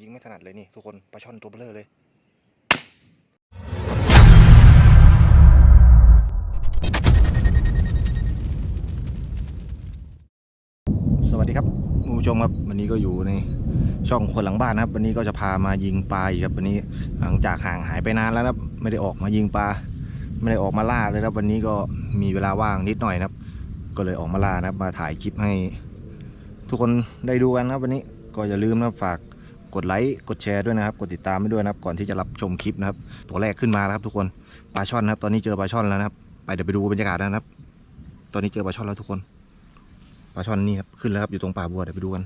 ยิงไม่ถนัดเลยนี่ทุกคนปลาช่อนตัวเบลอเลยสวัสดีครับคุณผู้ชมครับวันนี้ก็อยู่ในช่องคนหลังบ้านนะครับ วันนี้ก็จะพามายิงปลาอีกครับวันนี้หลังจากห่างหายไปนานแล้วนะครับ ไม่ได้ออกมายิงปลาไม่ได้ออกมาล่าเลยครับ วันนี้ก็มีเวลาว่างนิดหน่อยนะครับ ก็เลยออกมาล่านะครับมาถ่ายคลิปให้ ทุกคนได้ดูกันครับวันนี้ก็อย่าลืมนะฝาก กดไลค์กดแชร์ด้วยนะครับ กดติดตามไปด้วยนะครับ ก่อนที่จะรับชมคลิปนะครับ ตัวแรกขึ้นมาแล้วครับทุกคนปลาช่อนนะครับ ตอนนี้เจอปลาช่อนแล้วนะครับ ไปเดี๋ยวไปดูบรรยากาศนะครับ ตอนนี้เจอปลาช่อนแล้วทุกคนปลาช่อนนี่ครับขึ้นแล้วครับอยู่ตรงป่าบัวเดี๋ยวไปดูกัน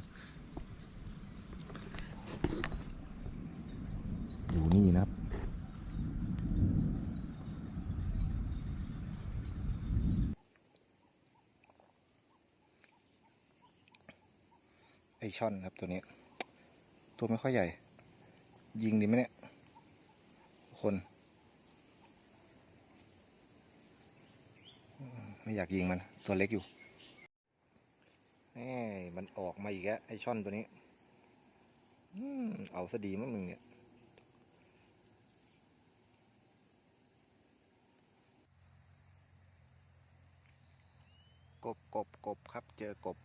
อยู่นี่นะครับไอช่อนครับตัวนี้ ตัวไม่ค่อยใหญ่ ยิงดีไหมเนี่ยคนไม่อยากยิงมันตัวเล็กอยู่แหมมันออกมาอีกแล้วไอช่อนตัวนี้อืมเอาซะดีมั้งมึงเนี่ยกบกบกบครับ เจอกบ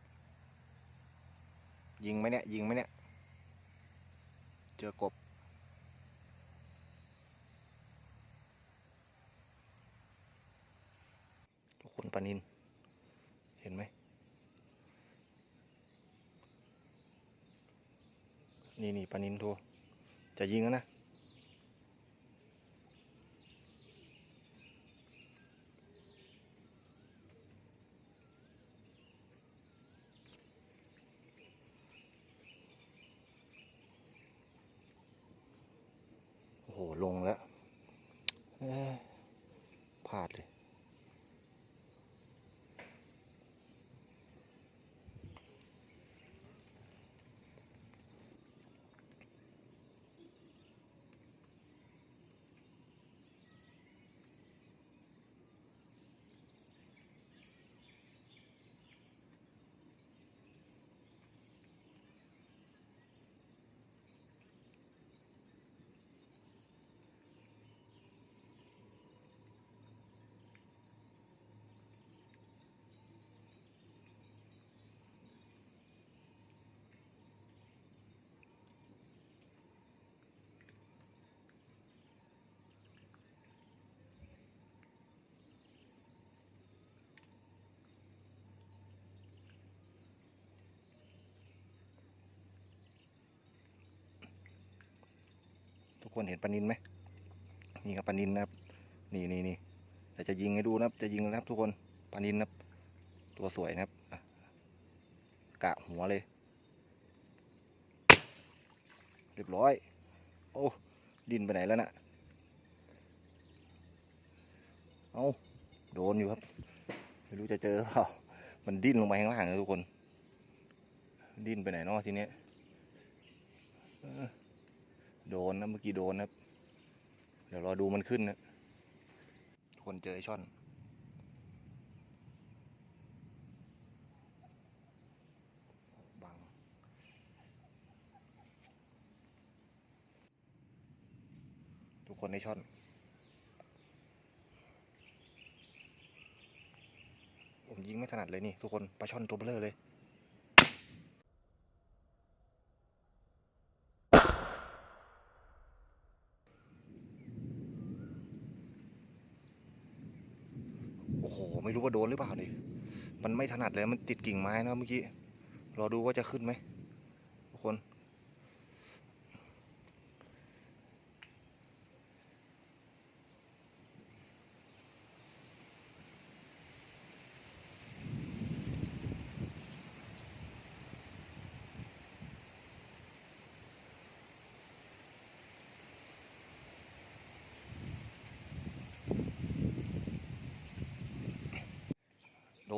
ยิงไหมเนี่ย ยิงไหมเนี่ย เจอกบ ทุกคนปลานิน เห็นไหม นี่นี่ปลานินทัวจะยิงแล้วนะ โอ้โหลงแล้วพลาดเลย คนเห็นปลานินไหมนี่ครับปลานินนะครับ นี่นี่นี่แต่จะยิงให้ดูนะครับ จะยิงนะครับทุกคนปลานินนะครับ ตัวสวยนะครับกะหัวเลย เรียบร้อย โอ้ดินไปไหนแล้วน่ะเอาโดนอยู่ครับ ไม่รู้จะเจอหรือเปล่ามันดิ้นลงไปข้างล่างเลยทุกคน ดิ้นไปไหนนาะทีเนี้ย โดนนะเมื่อกี้โดนนะเดี๋ยวรอดูมันขึ้นนะคนเจอไอช่อน บัง ทุกคนในช่อน ผมยิงไม่ถนัดเลยนี่ ทุกคนปลาช่อนตัวเบลอเลย โอ้โห ไม่รู้ว่าโดนหรือเปล่าดิมันไม่ถนัดเลยมันติดกิ่งไม้นะเมื่อกี้รอดูว่าจะขึ้นไหมทุกคน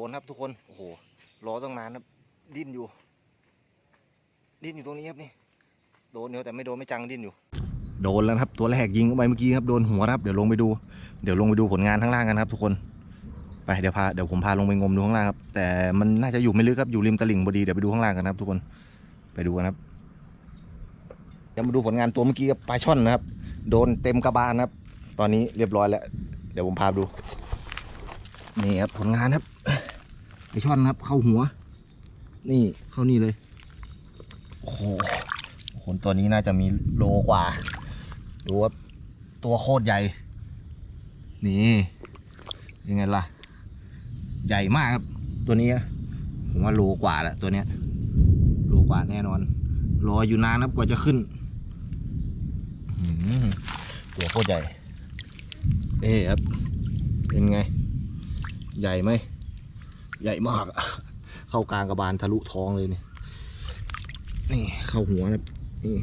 นครับทุกคน โอ้โหรอตั้งนานครับ ดิ้นอยู่ ดิ้นอยู่ตรงนี้ครับนี่ โดนเดียวแต่ไม่โดนไม่จังดิ้นอยู่ โดนแล้วครับ ตัวแรกยิงเข้าไปเมื่อกี้ครับ โดนหัวครับ เดี๋ยวลงไปดู เดี๋ยวลงไปดูผลงานข้างล่างกันครับ ทุกคน ไปเดี๋ยวพา เดี๋ยวผมพาลงไปงมดูข้างล่างครับ แต่มันน่าจะอยู่ไม่ลึกครับ อยู่ริมตลิ่งพอดี เดี๋ยวไปดูข้างล่างกันครับ ทุกคน ไปดูกันครับ เดี๋ยวมาดูผลงานตัวเมื่อกี้กับปลาช่อนนะครับ โดนเต็มกระบาลนครับ ตอนนี้เรียบร้อยแล้ว เดี๋ยวผมพาดู นี่ครับผลงานครับปลาช่อนครับ เข้าหัว นี่เข้านี่เลยโอ้โหคนตัวนี้น่าจะมีโลกว่าดูว่าตัวโคตรใหญ่ นี่ยังไงล่ะ ใหญ่มากครับ ตัวนี้ผมว่าโลกว่าแหละตัวเนี้ยโลกว่าแน่นอนรออยู่นานครับกว่าจะขึ้นหือตัวโคตรใหญ่เอ๊ครับเป็นไง ใหญ่ไหม ใหญ่มากอะเข้ากลางกระบาลทะลุท้องเลยนี่ นี่เข้าหัวนะนี่